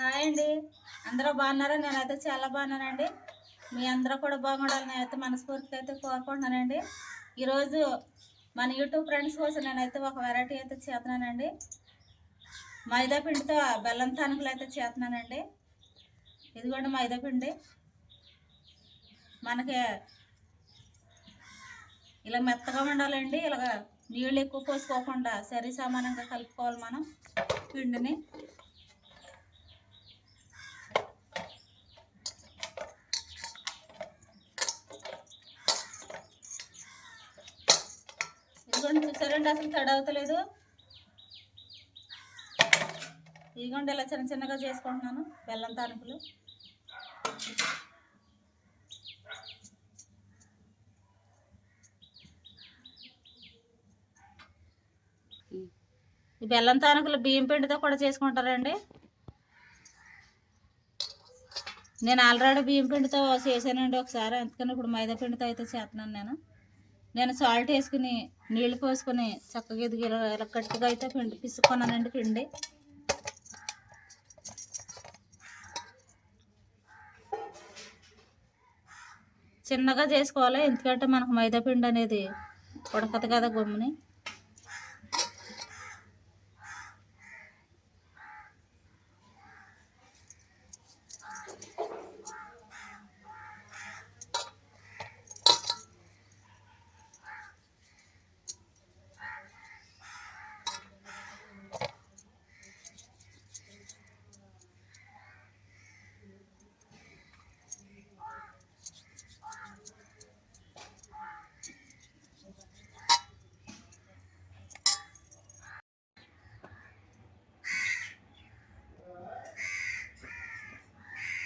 Hi అండి. అందరూ బాగున్నారా? నేనైతే చాలా బాగున్నానండి. మీ అందరూ కూడా బాగుండాలి నేనైతే మనస్ఫూర్తిగా అయితే కోరుకుంటున్నానండి. ఈరోజు మన యూట్యూబ్ ఫ్రెండ్స్ కోసం నేనైతే ఒక వెరైటీ అయితే చేస్తున్నానండి. మైదా పిండితో బెల్లం తానుకలు అయితే చేస్తున్నానండి. ఇదిగోండి మైదా పిండి. మనకి ఇలా మెత్తగా ఉండాలండి. ఇలాగ నీళ్ళు ఎక్కువ పోసుకోకుండా సరి సమానంగా కలుపుకోవాలి మనం పిండిని. ఇదిగోండి చూసారండి అసలు తడి అవుతలేదు. ఇదిగోండి ఇలా చిన్న చిన్నగా చేసుకుంటున్నాను బెల్లం తానుకులు ఈ బెల్లం తానుకులు బియ్యం పిండితో కూడా చేసుకుంటారండి. నేను ఆల్రెడీ బియ్యం పిండితో చేశానండి ఒకసారి అందుకని ఇప్పుడు మైదా పిండితో అయితే చేస్తున్నాను నేను. నేను సాల్ట్ వేసుకుని నీళ్ళు పోసుకొని చక్కగా ఇది ఇలా ఇలా గట్టిగా అయితే పిండి పిసుకున్నానండి పిండి. చిన్నగా చేసుకోవాలి ఎందుకంటే మనకు మైదా పిండి అనేది ఉడకదు కదా గమ్ముని.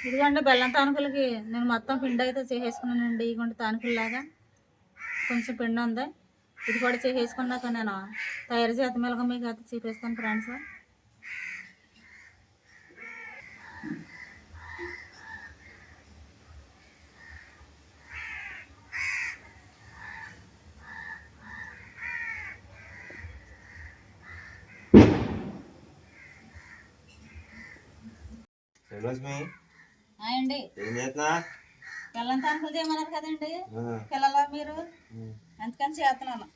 ఇదిగోండి బెల్లం తానుకలకి నేను మొత్తం పిండి అయితే చేసేసుకున్నానండి. ఇదిగోండి తానుకల్లాగా కొంచెం పిండి ఉంది. ఇది కూడా చేసేసుకున్నాక నేను తయారు చేత మిలక మీకు అయితే చూపిస్తాను ఫ్రెండ్స్. శ్రీలక్ష్మి తానుకలు చేయమన్నారు కదండి. పిల్లల మీరు? అందుకని చేస్తున్నాను.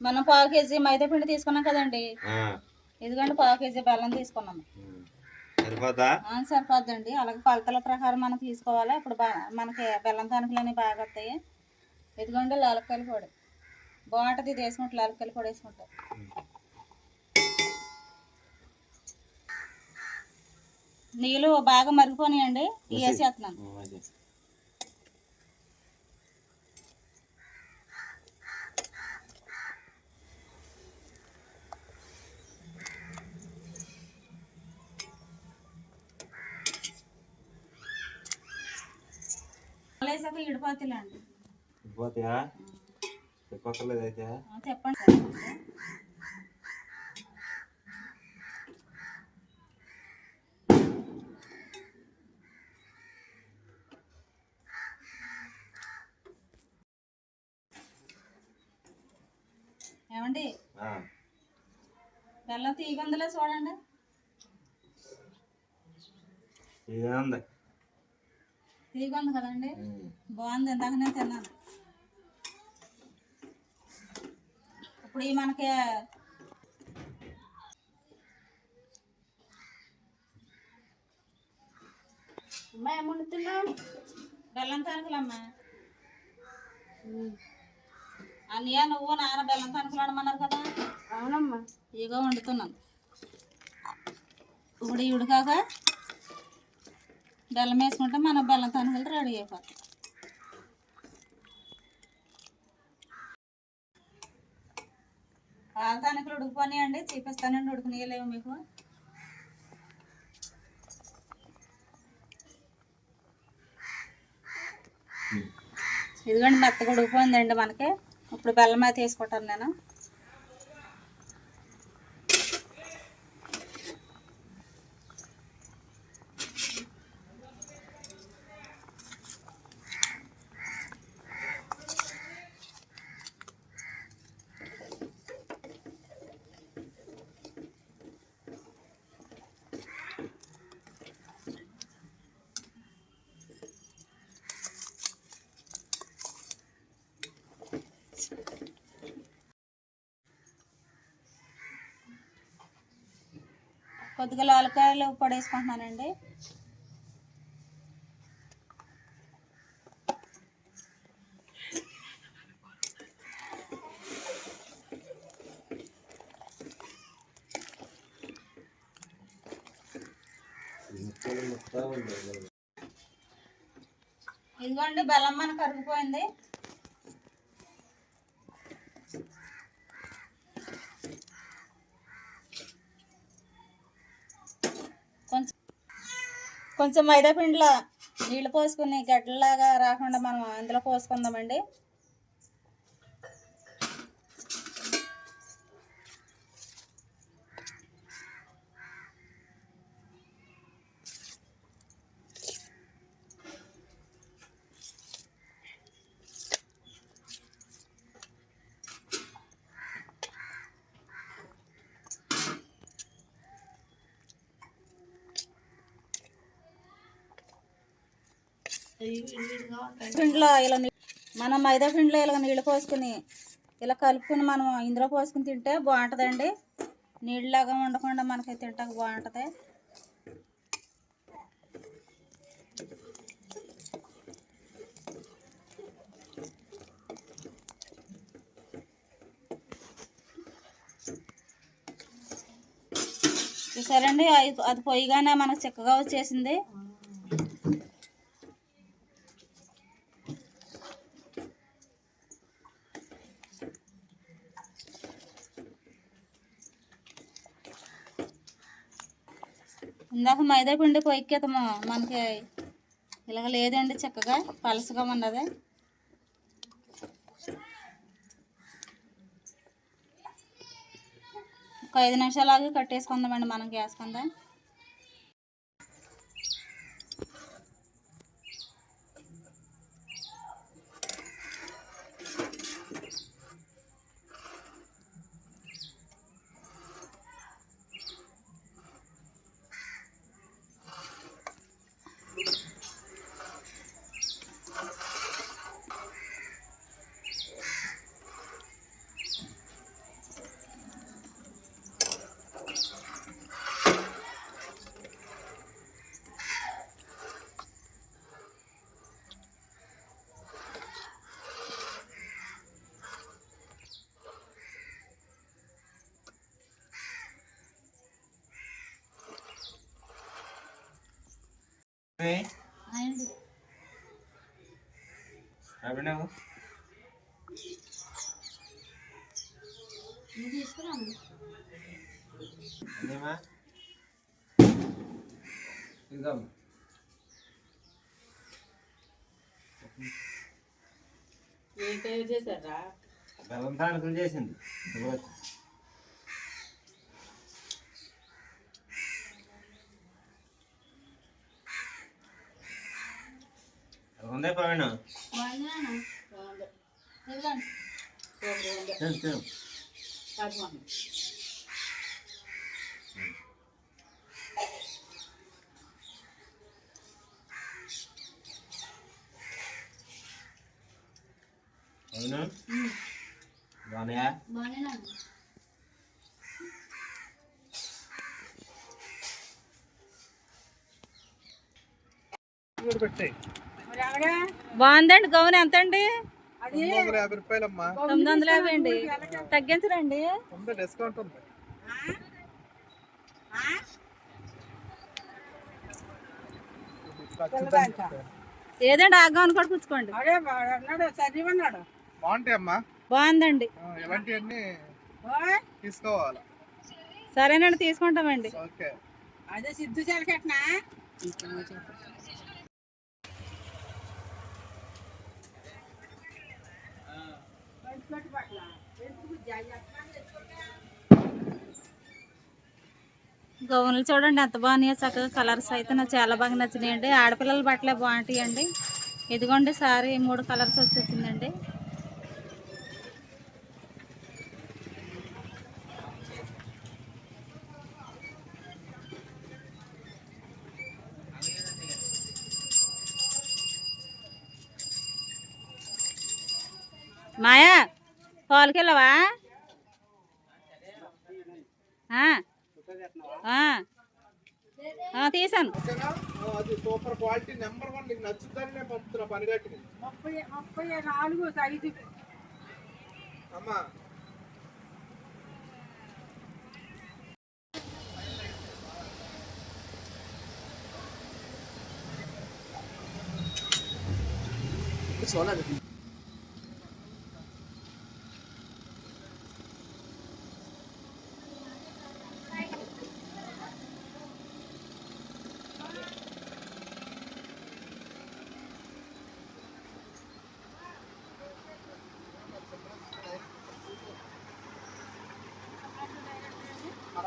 మనం పావు కేజీ మైదా పిండి తీసుకున్నాం కదండి. ఇదిగోండి పావు కేజీ బెల్లం. సరిపోతా ఆ, సరిపోద్దండి. అలాగే కొలతల ప్రకారం మనం తీసుకోవాలి. ఇప్పుడు బా మనకి బెల్లం తానుకలు అనేవి బాగా వస్తాయి. ఇదిగోండి లాలక్కలు పొడి. బాగుంటుంది ఇది వేసుకుంటే లాలక్కలు పొడి వేసుకుంటే. నీళ్ళు బాగా మరిగిపోయినాయండి వేసేస్తున్నాను. ఉమ్, అదే. వేసాక సరిపోతాయా సరిపోతలేదు అయితే చెప్పండి ఏమండి? బెల్లం తీగందులో చూడండి. ఇదే ఉంది. తీగ ఉంది కదండి. బాగుంది ఇందాక నేను తిన్నాను. ఇప్పుడు ఈ మనకి అమ్మా ఏం వండుతున్నావు బెల్లం తానుకలమ్మా అన్నయ్య నువ్వు నాన్న బెల్లం తానుకలు వండమన్నారు కదా? అవునమ్మా. ఇగో వండుతున్నాను ఇప్పుడు ఈ ఉడికాక బెల్లం వేసుకుంటే మన బెల్లం తానుకలు రెడీ అయిపోతాయి పాల తానుకలు ఉడికిపోయినాయండి. చూపిస్తానండి ఉడికినాయలేవు మీకు. ఇదిగోండి మెత్తగా ఉడికిపోయిందండి మనకి. ఇప్పుడు బెల్లం అయితే వేసుకుంటాను నేను. కొద్దిగా లాలకాయలు పొడేసుకుంటున్నానండి. ఇదిగోండి బెల్లం మన కరిగిపోయింది కొంచెం కొంచెం మైదా పిండిలో నీళ్ళు పోసుకుని గడ్డలాగా రాకుండా మనం అందులో పోసుకుందామండి. ఫ్రిండ్లో ఇలా మనం మైదా పిండిలో ఇలా నీళ్ళు పోసుకుని ఇలా కలుపుకుని మనం ఇందులో పోసుకుని తింటే బాగుంటుందండి. నీళ్ళలాగా ఉండకుండా మనకి తింటాక బాగుంటుంది. చూసారండి? అది- అది పొయ్యిగానే మనకు చిక్కగా వచ్చేసింది. ఇందాక మైదా పిండి పొయ్యికేతము మనకి ఇలాగ లేదండి చక్కగా పలసగా ఉన్నది. ఒక ఐదు నిమిషాలు ఆగి కట్టేసుకుందామండి మనం గ్యాస్ కింద. అభినవ్ ఇద్దాం బెల్లం తానుకులు చేసింది. శుభ్రత. ఎలా ఉందే పవన్ బాగుంది ఇదిగోండి తిను తిను అవును బాగున్నాయా బాగానే బాగుందండి. గౌన్ ఎంత అండి. తొమ్మిది వందల యాభై. అండి తగ్గించరండి ఉంది డిస్కౌంట్ ఉంది. ఏదండి? ఆ గౌన్ కూడా పుచ్చుకోండి. బాగుందండి. తీసుకోవాలి? సరేనండి తీసుకుంటామండి. ఓకే. అదే సిద్ధు చెలకట్నా గౌన్లు చూడండి ఎంత బాగున్నాయో చక్కగా కలర్స్ అయితే నాకు చాలా బాగా నచ్చినాయండి. ఆడపిల్లల బట్టలే బాగుంటాయండి. ఇదిగోండి సారీ మూడు కలర్స్ వచ్చేసిందండి. మాయా పాలకి వెళ్ళవా ఆ. ఆ. ఆ, తీసాను సూపర్ క్వాలిటీ. నెంబర్ వన్ నీకు నచ్చుద్దని నేను పంపుతున్నా పనిగట్టుకి ముప్పై ముప్పై నాలుగు ఐదు అమ్మా. మరి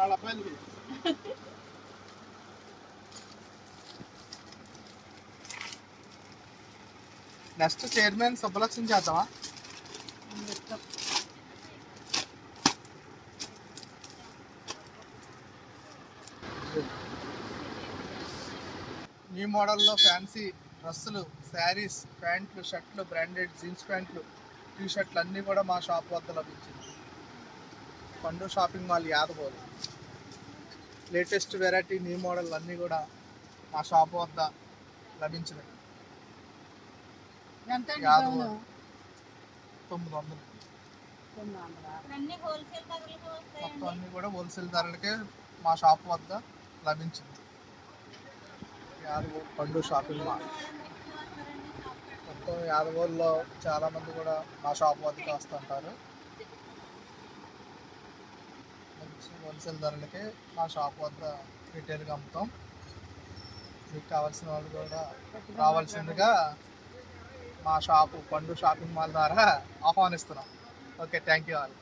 వాళ్ళ అబ్బాయిలు నెక్స్ట్ చైర్మన్ సుబ్బలక్ష్మి చేద్దామా? న్యూ మోడల్లో ఫ్యాన్సీ డ్రెస్సులు శారీస్ ప్యాంట్లు షర్ట్లు బ్రాండెడ్ జీన్స్ ప్యాంట్లు టీ షర్ట్లు అన్నీ కూడా మా షాప్ వద్ద లభించింది. Pandu shopping mall Yadavolu latest variety new model అన్నీ కూడా మా షాప్ వద్ద లభించినాయి తొమ్మిది వందలు. అన్ని హోల్సేల్ ధరలకు మొత్తం అన్నీ కూడా హోల్సేల్ ధరలకే మా షాప్ వద్ద లభించింది. యాదవ పండు షాపింగ్ మాల్ మొత్తం యాదవోల్లో చాలామంది కూడా మా షాప్ వద్దకు వస్తుంటారు. హోల్సేల్ ధరలకే మా షాప్ వద్ద రిటైల్గా అమ్ముతాం. మీకు కావాల్సిన వాళ్ళు కూడా రావాల్సిందిగా మా షాపు పండు షాపింగ్ మాల్ ద్వారా ఆహ్వానిస్తున్నాం. Okay thank you all.